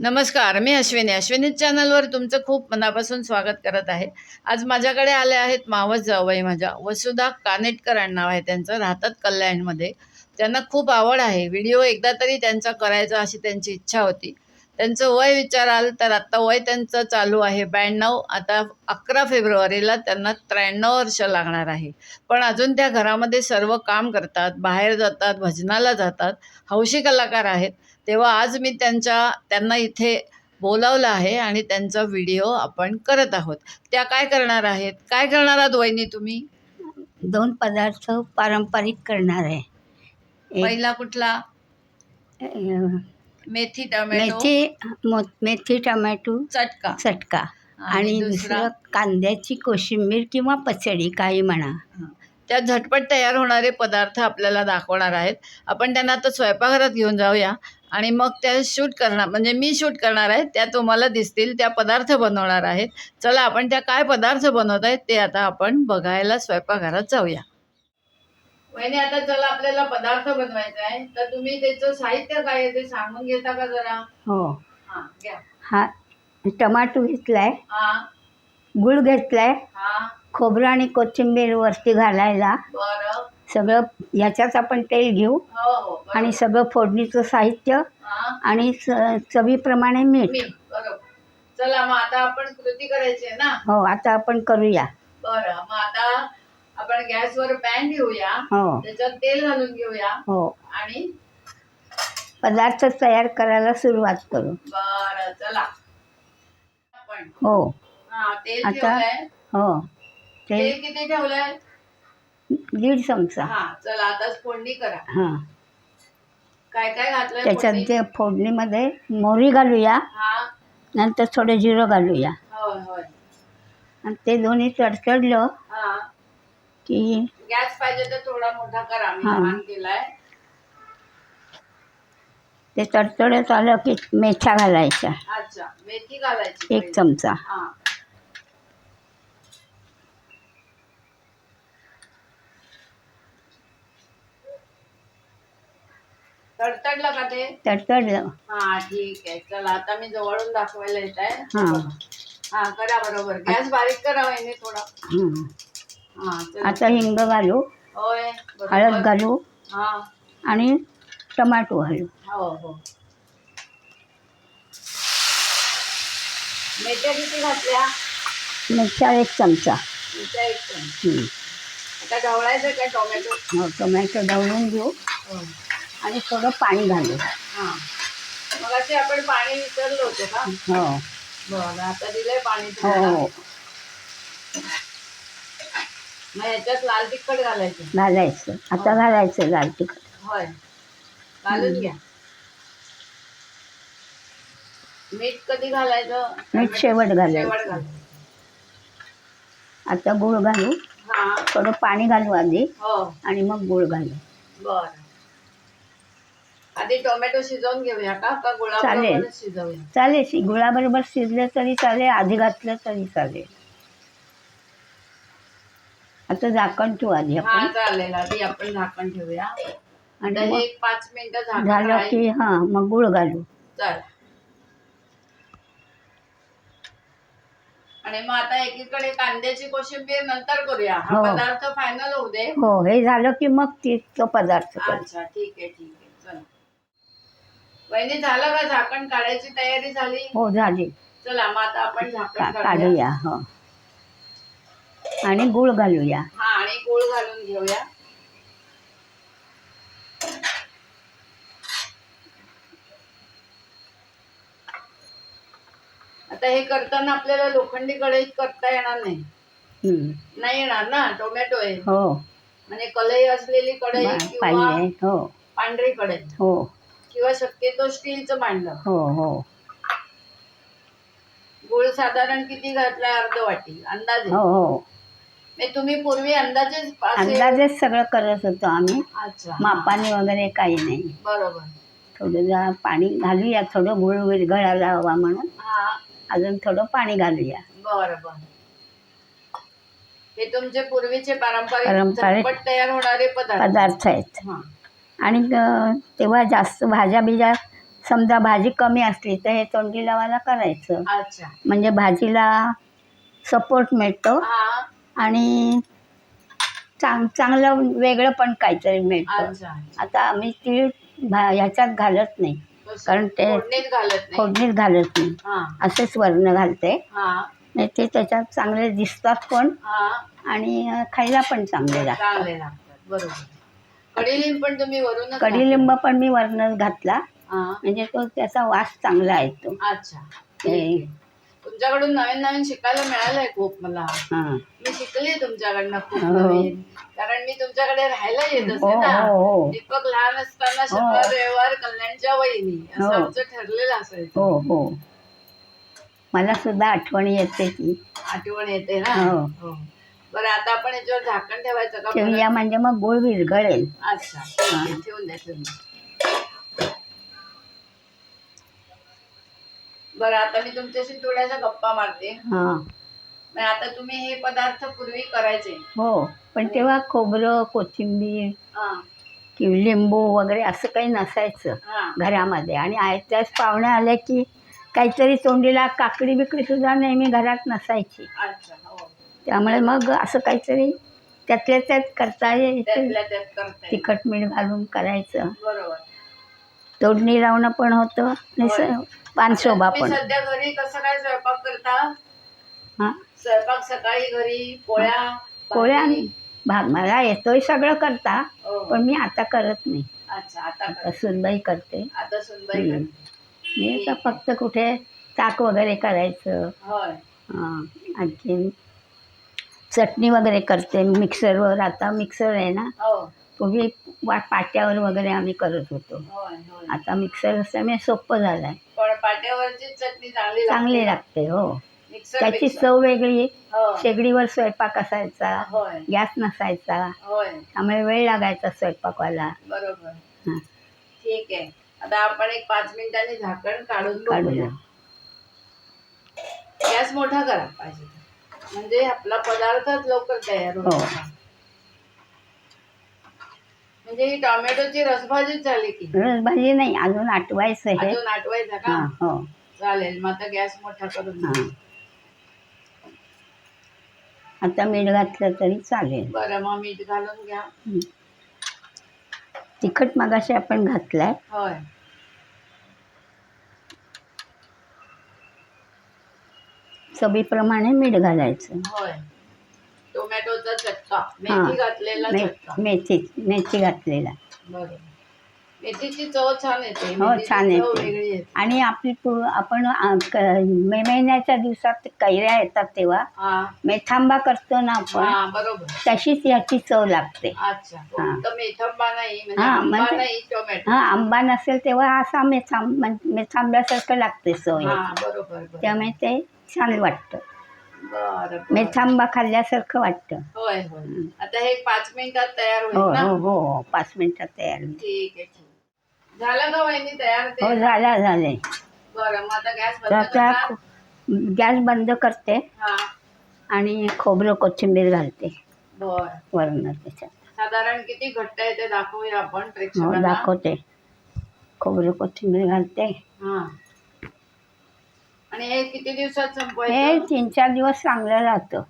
नमस्कार मी अश्विनी. अश्विनी चॅनलवर तुमचं खूप मनापासून स्वागत करत आहे. आज माझ्याकडे आले आहेत मावस जावई माझ्या. वसुधा कानेटकर नाव आहे त्यांचं राहतात कल्याणमध्ये. त्यांना खूप आवड आहे. व्हिडिओ एकदा तरी त्यांचा करायचा अशी त्यांची इच्छा होती. त्यांचं वय विचाराल तर आत्ता वय त्यांचं चालू आहे. ब्याण्णव आता अकरा फेब्रुवारीला त्यांना त्र्याण्णव वर्ष लागणार आहे. पण अजून त्या घरामध्ये सर्व काम करतात बाहेर जातात भजनाला जातात. हौशी कलाकार आहेत. तेव्हा आज मी त्यांच्या त्यांना इथे बोलावलं आहे आणि त्यांचा व्हिडिओ आपण करत आहोत. त्या काय करणार आहेत? काय करणार आहात वहिनी तुम्ही? दोन पदार्थ पारंपरिक करणार आहे. एक पहिला कुठला? अं, मेथी टोमॅटो. मेथी मो- मेथी टमॅटो चटका. चटका. आणि दुसरं? कांद्याची कोशिंबीर किंवा पचडी काही म्हणा. त्या झटपट तयार होणारे पदार्थ आपल्याला दाखवणार आहेत. आपण त्यांना आता स्वयंपाकघरात घेऊन जाऊया. आणि मग त्या शूट करणार म्हणजे मी शूट करणार आहे त्या तुम्हाला दिसतील त्या पदार्थ बनवणार आहेत. चला आपण त्या काय पदार्थ बनवत आहेत ते आता आपण बघायला स्वयंपाकघरात जाऊया. वहिनी आता चला आपल्याला पदार्थ बनवायचा आहे. तर तुम्ही त्याचं साहित्य काय आहे ते सांगून घेता का जरा? हो. हां घ्या. हा टमाटो घेतलाय. हां. गुळ घेतलाय. हां. खोबरं आणि कोथिंबीर वरती घालायला. बरं. सगळं ह्याच्यात आपण तेल घेऊ हो हो. आणि सगळं फोडणीचं साहित्य आणि च- चवीप्रमाणे मीठ. चला मग आता आपण कृती करायची आहे ना? हो आता आपण करूया. बरं मग आता आपण गॅसवर पॅन घेऊया. हो. त्याच्यात तेल घालून घेऊया. हो. आणि? पदार्थ तयार करायला सुरुवात करू. बरं चला. आपण. हो. हा तेल आता- ठेवलंय. हो. ते तेल किती ठेवलंय? दीड चमचा. हा चला आता फोडणी करा. हां. काय काय घातलंय त्याच्यात? जे फोडणीमध्ये मोहरी घालूया हा. नंतर थोडं जिरं घालूया. होय होय. आणि ते दोन्ही तडतडलं हा. की गॅस पाहिजे तर थोडा मोठा करा मी हा. लहान केलाय. ते तडतडत आलं की मेथ्या घालायच्या. अच्छा मेथी घालायची एक पहिली. चमचा. हा. तडतडलं का ते? तडतडलं. हा ठीक आहे. चला आता मी जवळून दाखवायला येत आहे हां. हा करा बरोबर. गॅस बारीक करा वहिनी थोडा. हं. हा चला. आता हिंग घालू होय हळद घालू हा. आणि टमाटो घालू. हो हो. मेथ्या किती घातल्या? मेथ्या एक चमचा. मेथ्या एक चमचा. हं. आता ढवळायचं काय टोमॅटो? हो टोमॅटो ढवळून घेऊ. आणि थोडं पाणी घालू. हा. मग असे आपण पाणी विसरलो होतो का? हो. बरं आता दिलंय पाणी हो तुम्हाला. हो मग याच्यात लाल तिखट घालायचं. घालायचं. आता घालायचं लाल तिखट. होय. घालून घ्या. मीठ कधी घालायचं? मीठ शेवट घालायचं. आता गूळ घालू. हा. थोडं पाणी घालू आधी. हो. आणि मग गूळ घालू. बर. आधी टोमॅटो शिजवून घेऊया का? का चालेल. शिजवूया? चालेल शि- गुळाबरोबर शिजलं तरी चालेल आधी घातलं तरी चालेल. आता झाकण ठेवू आधी हा आपण. चालेल. आधी आपण झाकण ठेवूया. आणि मग एक पाच मिनिटं झाकण झालं. की हां मग गूळ घालू. चल. आणि मग आता एकीकडे कांद्याची कोशिंबीर नंतर करूया. हा हो. पदार्थ फायनल होऊ दे. हो हे झालं की मग ती तो पदार्थ करू. अच्छा ठीक आहे ठीक आहे. वहिनी झालं का झाकण? काढायची तयारी झाली? हो झाली. चला मग आता आपण झाकण काढूया. काढूया हो. आणि गूळ घालूया. हा आणि गूळ घालून घेऊया. आता हे करताना आपल्याला लोखंडी कढईत करता येणार नाही. नाही येणार ना? टोमॅटो आहे. हो. म्हणजे कढई असलेली कढई किंवा पाहिजे हो. पांढरी कढई हो. किंवा शक्यतो स्टीलचं भांडं हो हो. गूळ साधारण किती घातलाय अर्ध वाटी. अंदाजे. हो हो. म्हणजे तुम्ही पूर्वी अंदाजेच असे- अंदाजेच सगळं करत होतो आम्ही. अच्छा. मापाने वगैरे काही नाही. बरोबर. थोडं जरा पाणी घालूया. थोडं गुळ विरघळायला हवा म्हणून. हा. अजून थोडं पाणी घालूया. बरं बरं हे तुमचे पूर्वीचे पारंपरिक पारंपरिक झटपट तयार होणारे पदार्थ. पदार्थ आहेत. हा. आणि तेव्हा जास्त भाज्या बिज्या समजा भाजी कमी असली तर हे तोंडी लावायला करायचं. अच्छा. म्हणजे भाजीला सपोर्ट मिळतो आणि चांग चांगलं वेगळं पण काहीतरी मिळतं. आता आम्ही तीळ भा ह्याच्यात घालत नाही. कारण ते फोडणीत घालत नाही. असेच वर्ण घालते. नाही ते त्याच्यात चांगले दिसतात पण आणि खायला पण चांगले लागतात. चांगले लागतात. बरोबर. कडीलिंब पण तुम्ही वरूनच कढीलिंब पण मी वरणच घातला? हा. म्हणजे तो त्याचा वास चांगला येतो अच्छा. ते तुमच्याकडून नवीन नवीन शिकायला मिळालंय खूप मला. हां. मी शिकली तुमच्याकडनं खूप हो. नवीन. कारण मी तुमच्याकडे राहायला येत हो असते ना. हो हो. दीपक लहान असताना शनिवार रविवार कल्याणच्या वहिनी असं हो. आमचं ठरलेलं असायचं. हो हो. मला सुद्धा आठवण येते ती. आठवण येते ना? हो. हो. बरं आता आपण याच्यावर झाकण ठेवायचं का ठेवूया म्हणजे मग गुळ विरघळेल? अच्छा ठीक आहे. ठेवून द्या ठेवून द्या. बरं आता मी तुमच्याशी थोड्याशा गप्पा मारते. हां. मग आता तुम्ही हे पदार्थ पूर्वी करायचे. हो पण तेव्हा खोबरं कोथिंबीर हा. किंवा लिंबू वगैरे असं काही नसायचं हा. घरामध्ये. आणि आयत्याच पाहुणे आले की काहीतरी तोंडीला काकडी बिकडी सुद्धा नेहमी घरात नसायची. अच्छा. त्यामुळे मग असं काहीतरी त्यातल्या त्यात करता येईल. तिखट मीठ घालून करायचं. बरोबर. तोडणी लावणं पण होतं. आणि स- पानशोभा पण. सध्या घरी कसं काय स्वयंपाक करता? हां. स्वयंपाक सकाळी घरी पोळ्या पोळ्या? भाग मला येतोय सगळं करता हो. पण मी आता करत नाही. अच्छा आता आता कर. सुनबाई करते. आता सुनबाई हम्म. करते. मी आता फक्त कुठे ताक वगैरे करायचं. होय. हां, आणखीन चटणी वगैरे करते मिक्सरवर. आता मिक्सर आहे ना हो. पूर्वी वा पाट्यावर वगैरे आम्ही करत होतो. आता मिक्सर असल्यामुळे सोपं झालं आहे पण पाट्यावरची चटणी चांगली चांगली लागते. हो. त्याची. चव वेगळी हो. शेगडीवर स्वयंपाक असायचा गॅस नसायचा त्यामुळे वेळ लागायचा स्वयंपाकवाला बरोबर. ठीक आहे. आता आपण एक पाच मिनिटांनी झाकण काढून काढूया. गॅस मोठा करा पाहिजे म्हणजे आपला पदार्थच लवकर तयार हो. होतो म्हणजे ही टोमॅटोची रसभाजी झाली की. भाजी नाही अजून आटवायचं हे अजून आठवायचा का? हां हो. चालेल मग आता गॅस मोठा करून हां. आता मीठ घातलं तरी चालेल. बरं मग मीठ घालून घ्या. हं. तिखट मगाशी आपण घातलाय. होय. चवीप्रमाणे मीठ घालायचं. होय. टोमॅटोचा चटका. मेथी घातलेला मे मेथी मेथी घातलेला. बरोबर. मेथीची चव छान येते. हो मेथीची छान चव येते. वेगळी येते. आणि आपली पू आपण आ, क- मे महिन्याच्या दिवसात कैऱ्या येतात तेव्हा. हा. मेथांबा करतो ना आपण हा बरोबर. तशीच याची चव लागते. अच्छा. फक्त मेथंबा नाही म्हणजे हा, आंबा म्हणजे- नाही टोमॅटो. हा आंबा नसेल तेव्हा असा मेथांब मेथांब्यासारखं लागते चव हा याची. बरोबर बरोबर. त्यामुळे ते छान वाटतं. बरं बरं. मेथांबा खाल्ल्यासारखं वाटतं. होय होय. आता हे पाच मिनिटात तयार हो होईल ना? हो हो हो. पाच मिनिटात तयार होईल. ठीक आहे ठीक. आहे. झालं का वहिनी तयार ते? हो झाला झाले. बरं मग आता गॅस तर बंद आता करा खो- गॅस बंद करते. हा. आणि खोबरं कोथिंबीर घालते. बर. वरण त्याच्यात. साधारण किती घट्ट आहे ते दाखवूया आपण हो प्रेक्षकांना? दाखवते. खोबरं कोथिंबीर घालते. हा. आणि हे किती दिवसात हे संपवायचं तीन चार दिवस चांगलं राहतं.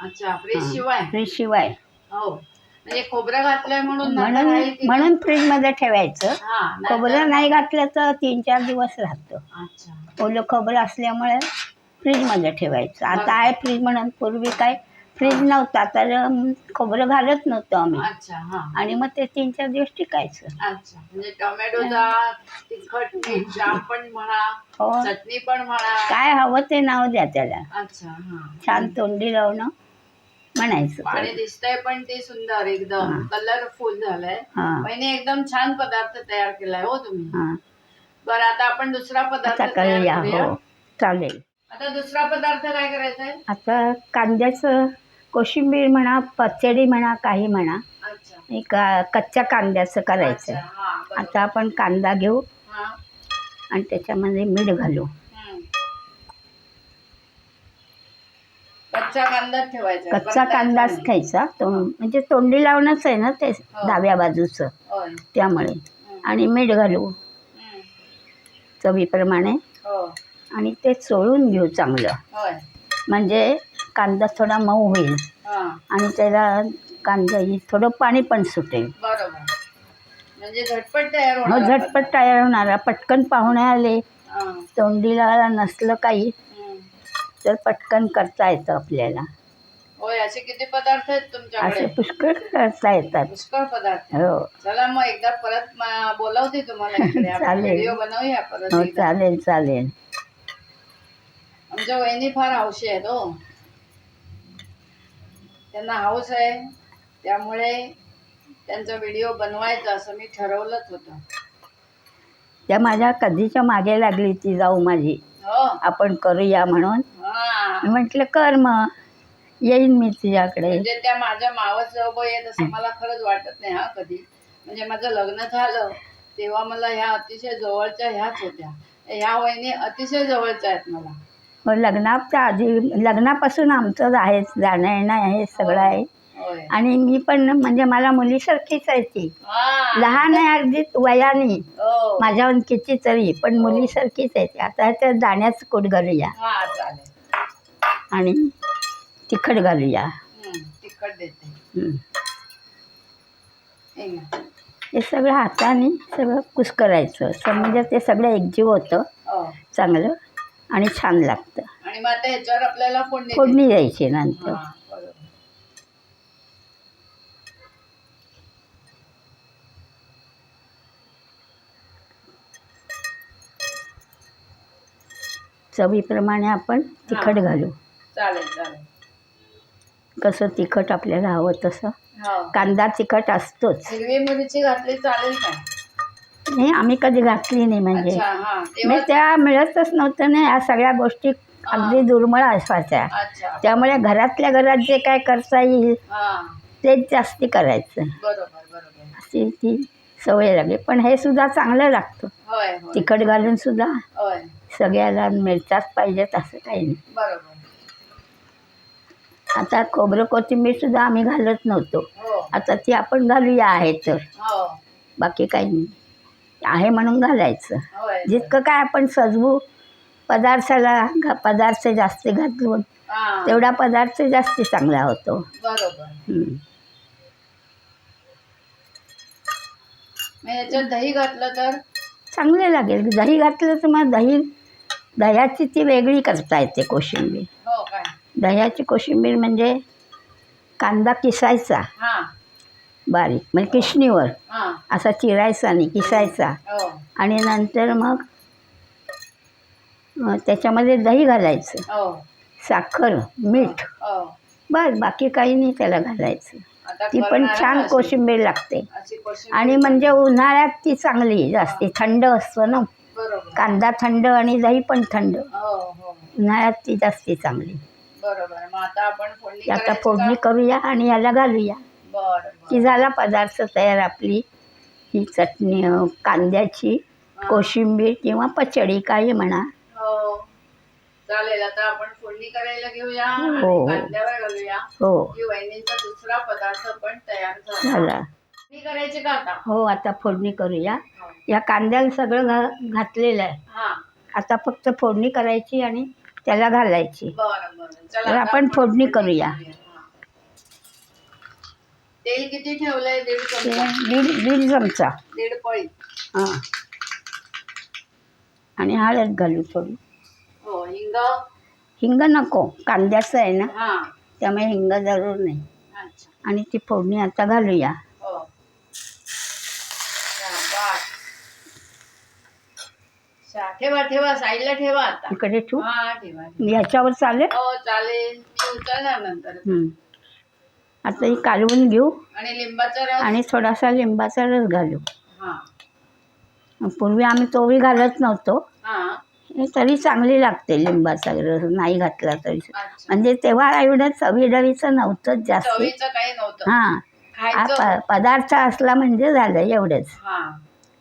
अच्छा फ्रीज शिवाय? फ्रीज शिवाय. हो. म्हणजे खोबरं घातलंय म्हणून नंतर म्हणून की- म्हणून फ्रीजमध्ये ठेवायचं. हा नाहीतर- खोबरं नाही घातलं तर तीन चार दिवस राहतं. अच्छा. ओलं खोबरं असल्यामुळे फ्रीजमध्ये ठेवायचं. आता आहे फ्रीज म्हणून पूर्वी काय फ्रीज नव्हता तर अम, खोबरं घालत नव्हतं आम्ही. अच्छा हा आणि मग ते तीन चार दिवस टिकायचं. अच्छा म्हणजे टोमॅटोचा तिखट मीठ जाम पण म्हणा हो. चटणी पण म्हणा. काय हवं ते नाव द्या त्याला. अच्छा हा. छान तोंडी लावणं म्हणायचं पाणी त्याला. दिसतंय पण ते सुंदर एकदम हा. कलरफुल झालंय. हां. महिने एकदम छान पदार्थ तयार केलाय हो तुम्ही. हां. बरं आता आपण दुसरा पदार्थ आता तयार करूया करूया. हो. चालेल. आता दुसरा पदार्थ काय करायचा आहे आता कांद्याचं कोशिंबीर म्हणा पचडी म्हणा काही म्हणा अच्छा. एक अ, कच्च्या कांद्याचं करायचं. अच्छा, हा, बरोबर. आता आपण कांदा घेऊ हा, आणि त्याच्यामध्ये मीठ घालू. हम्म. कच्चा कांदा ठेवायचा. कच्चा परतायचा कांदाच नाही. खायचा. तो म्हणजे तोंडी लावणंच आहे ना ते हो. डाव्या बाजूचं. होय. त्यामुळे. हम्म, आणि मीठ घालू. हम्म. चवीप्रमाणे. हो. आणि ते चोळून घेऊ चांगलं. होय. म्हणजे कांदा थोडा मऊ होईल. हा. आणि त्याला कांदा थोडं पाणी पण सुटेल. बरोबर. म्हणजे झटपट तयार हो होणार झटपट तयार होणार. पटकन पाहुणे आले हा. तोंडीला नसलं काही हम्म. तर पटकन करता येतं आपल्याला. होय असे किती पदार्थ आहेत असे तुमच्याकडे पुष्कळ करता येतात. पुष्कळ पदार्थ. हो. चला मग एकदा परत म- बोलावते तुम्हाला इकडे. आपण चालेल. व्हिडिओ बनवूया परत हो एकदा. चालेल चालेल. आमच्या वहिनी फार हौशी आहेत हो. त्यांना हाऊस आहे. त्यामुळे त्यांचा व्हिडिओ बनवायचा असं मी ठरवलंच होतं. त्या माझ्या कधीच्या मागे लागली ती जाऊ माझी. हो. आपण करूया म्हणून. हा. मी म्हटलं कर मग. येईन मी तुझ्याकडे. म्हणजे त्या माझ्या मावस जवळ येत असं मला खरंच वाटत नाही हा कधी. म्हणजे माझं लग्न झालं तेव्हा मला ह्या अतिशय जवळच्या ह्याच होत्या. ह्या वहिनी अतिशय जवळच्या आहेत मला. हो लग्नाच्या आधी लग्नापासून आमचंच आहे जाणं येणं आहे सगळं आहे. आणि मी पण म्हणजे मला मुलीसारखीच आहे ती. हा. लहान आहे अगदी वयाने. हो. माझ्या किती तरी पण मुलीसारखीच आहे ती. आता त्या दाण्याचं कूट घालूया हा आणि तिखट घालूया हम्म, तिखट देते. हं. हे. हे सगळं हाताने सगळं कुस्करायचं. असं म्हणजे ते सगळं एकजीव होतं. हो. चांगलं. आणि छान लागतं. आणि मग आता ह्याच्यावर आपल्याला फोडणी. फोडणी द्यायची नंतर. हा, बरोबर. चवीप्रमाणे आपण तिखट घालू. चालेल चालेल. कसं तिखट आपल्याला हवं तसं. हो. कांदा तिखट असतोच. हिरवी मिरची घातली चालेल काय? नाही आम्ही कधी घातली नाही म्हणजे. अच्छा हा. मी तेव्हा त्या मिळतच नव्हतं ना या सगळ्या गोष्टी अगदी दुर्मिळ असायच्या अच्छा. त्यामुळे घरातल्या घरात जे काय करता येईल हा. तेच जास्ती करायचं. बरोबर बरोबर. अशी ती सवय लागली. पण हे सुद्धा चांगलं लागतं. होय होय. तिखट घालून सुद्धा होय. सगळ्याला मिरच्याच पाहिजेत असं काही नाही. बरोबर. आता खोबरं कोथिंबीर सुद्धा आम्ही घालत नव्हतो. हो. आता ती आपण घालूया आहे तर. हो. बाकी काही नाही. आहे म्हणून घालायचं. जितकं काय आपण सजवू पदार्थाला घ- पदार्थ जास्त हा. तेवढा पदार्थ जास्ती चांगला होतो. बरोबर. हं. मग याच्यात दही घातलं तर? चांगले लागेल. दही घातलं तर मग दही दह्याची ती वेगळी करता येते कोशिंबीर. हो काय? दह्याची कोशिंबीर म्हणजे कांदा किसायचा. हा. बारीक म्हणजे किसणीवर. हा. असा चिरायचा नाही किसायचा. हो. आणि नंतर मग त्याच्यामध्ये दही घालायचं. हो. साखर मीठ. हो. बस बाकी काही नाही त्याला घालायचं. ती पण छान कोशिंबीर लागते. आणि म्हणजे उन्हाळ्यात ती चांगली जास्ती थंड असतं ना. कांदा थंड आणि दही पण थंड. उन्हाळ्यात ती जास्ती चांगली. आता फोडणी? करूया आणि याला घालूया. की झाला पदार्थ तयार आपली. ही चटणी कांद्याची. कोशिंबीर किंवा पचडी काही म्हणा. हो. चालेल आता आपण फोडणी करायला घेऊया हो, हो. कांद्यावर घालूया. हो. की वहिनींचा दुसरा पदार्थ पण तयार झाला. झाला. फोडणी करायची का आता? हो आता फोडणी करूया. हो. या कांद्याला सगळं घा घातलेलं आहे. हा. आता फक्त फोडणी करायची आणि त्याला घालायची. बरं बरं. चला तर आता आपण फोडणी करूया. तेल किती ठेवलंय? दीड चमचा. दीड दीड चमचा. दीड पळी. हां. आणि हळद घालू थोडी. हो हिंग. हिंग नको कांद्याचं आहे ना. हा. त्यामुळे हिंग जरूर नाही. अच्छा. आणि ती फोडणी आता घालूया. हो. शा- ठेवा ठेवा साईडला ठेवा आता. इकडे ठेवू? हा ठेवा ह्याच्यावर चालेल? हो चालेल. मी उचलणार नंतर. हं. आता ही कालवून घेऊ आणि लिंबाचा रस? आणि थोडासा लिंबाचा रस घालू. पूर्वी आम्ही तोही घालत नव्हतो. तरी चांगली लागते लिंबाचा रस नाही घातला तरी. म्हणजे तेव्हा एवढं चवीडवीचं नव्हतंच जास्त. हां. हा पदार्थ असला म्हणजे झालं एवढंच. हा.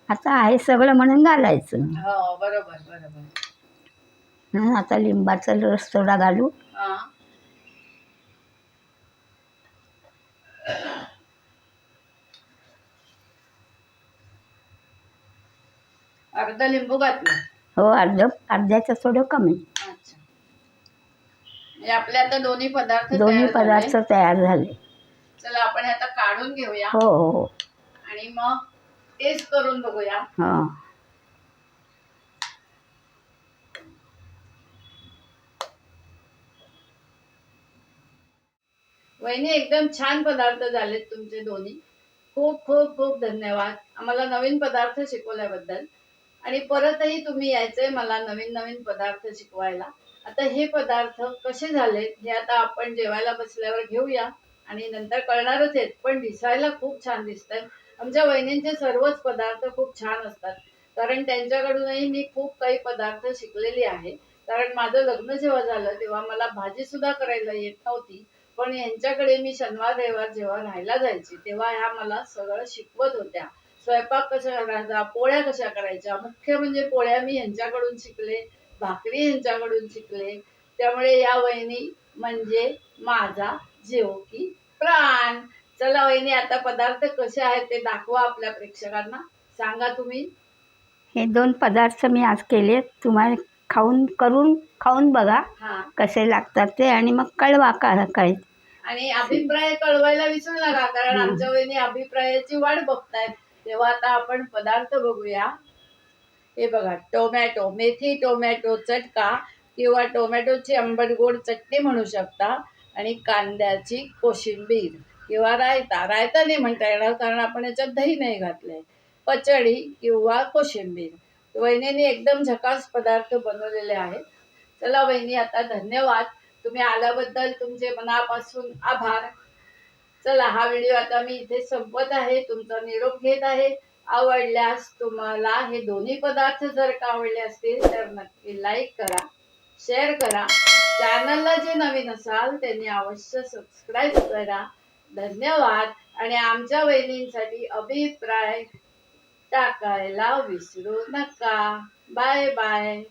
आता आहे सगळं म्हणून घालायचं. हो बरोबर आता लिंबाचा रस थोडा घालू. अर्ध लिंबू घातलं. हो अर्ध अर्ध्याचं थोडं कमी. अच्छा. म्हणजे आपले आता दोन्ही पदार्थ दोन्ही तयार झाले. पदार्थ तयार झाले. चला आपण हे आता काढून घेऊया. हो हो हो. आणि मग टेस्ट करून बघूया. हां. वहिनी एकदम छान पदार्थ झालेत तुमचे दोन्ही. खूप खूप खूप धन्यवाद. आम्हाला नवीन पदार्थ शिकवल्याबद्दल. आणि परतही तुम्ही यायचंय मला नवीन नवीन पदार्थ शिकवायला. आता हे पदार्थ कसे झालेत हे आता आपण जेवायला बसल्यावर घेऊया आणि नंतर कळणारच आहेत पण दिसायला खूप छान दिसतात आमच्या वहिनींचे सर्वच पदार्थ खूप छान असतात. कारण त्यांच्याकडूनही मी खूप काही पदार्थ शिकलेली आहे. कारण माझं लग्न जेव्हा झालं तेव्हा मला भाजी सुद्धा करायला येत नव्हती. पण यांच्याकडे मी शनिवार रविवार जेव्हा राहायला जायची तेव्हा ह्या मला सगळं शिकवत होत्या. स्वयंपाक कसा करायचा पोळ्या कशा करायच्या मुख्य म्हणजे पोळ्या मी यांच्याकडून शिकले भाकरी यांच्याकडून शिकले. त्यामुळे या वहिनी म्हणजे माझा जीव की प्राण. चला वहिनी आता पदार्थ कसे आहेत ते दाखवा आपल्या प्रेक्षकांना. सांगा तुम्ही. हे दोन पदार्थ मी आज केले तुम्हाला खाऊन करून खाऊन बघा हा. कसे लागतात ते आणि मग कळवा का काय. आणि अभिप्राय कळवायला विसरू नका कारण. आमच्या वहिनी अभिप्रायाची वाट बघतायत. तेव्हा आता आपण पदार्थ बघूया. हे बघा टोमॅटो मेथी टोमॅटो चटका किंवा टोमॅटोची आंबट गोड चटणी म्हणू शकता आणि कांद्याची कोशिंबीर किंवा रायता. रायता नाही म्हणता येणार कारण आपण याच्यात दही नाही घातले पचडी किंवा कोशिंबीर. वहिनीने एकदम झकास पदार्थ बनवलेले आहेत. चला वहिनी आता धन्यवाद. तुम्ही आल्याबद्दल तुमचे मनापासून आभार. चला हा व्हिडिओ आता मी इथे संपत आहे. तुमचा निरोप घेत आहे. आवडल्यास तुम्हाला हे दोन्ही पदार्थ जर का आवडले असतील तर नक्की लाईक करा शेअर करा. चॅनलला जे नवीन असाल त्यांनी अवश्य सबस्क्राईब करा. धन्यवाद. आणि आमच्या वहिनींसाठी अभिप्राय टाकायला विसरू नका. Bye bye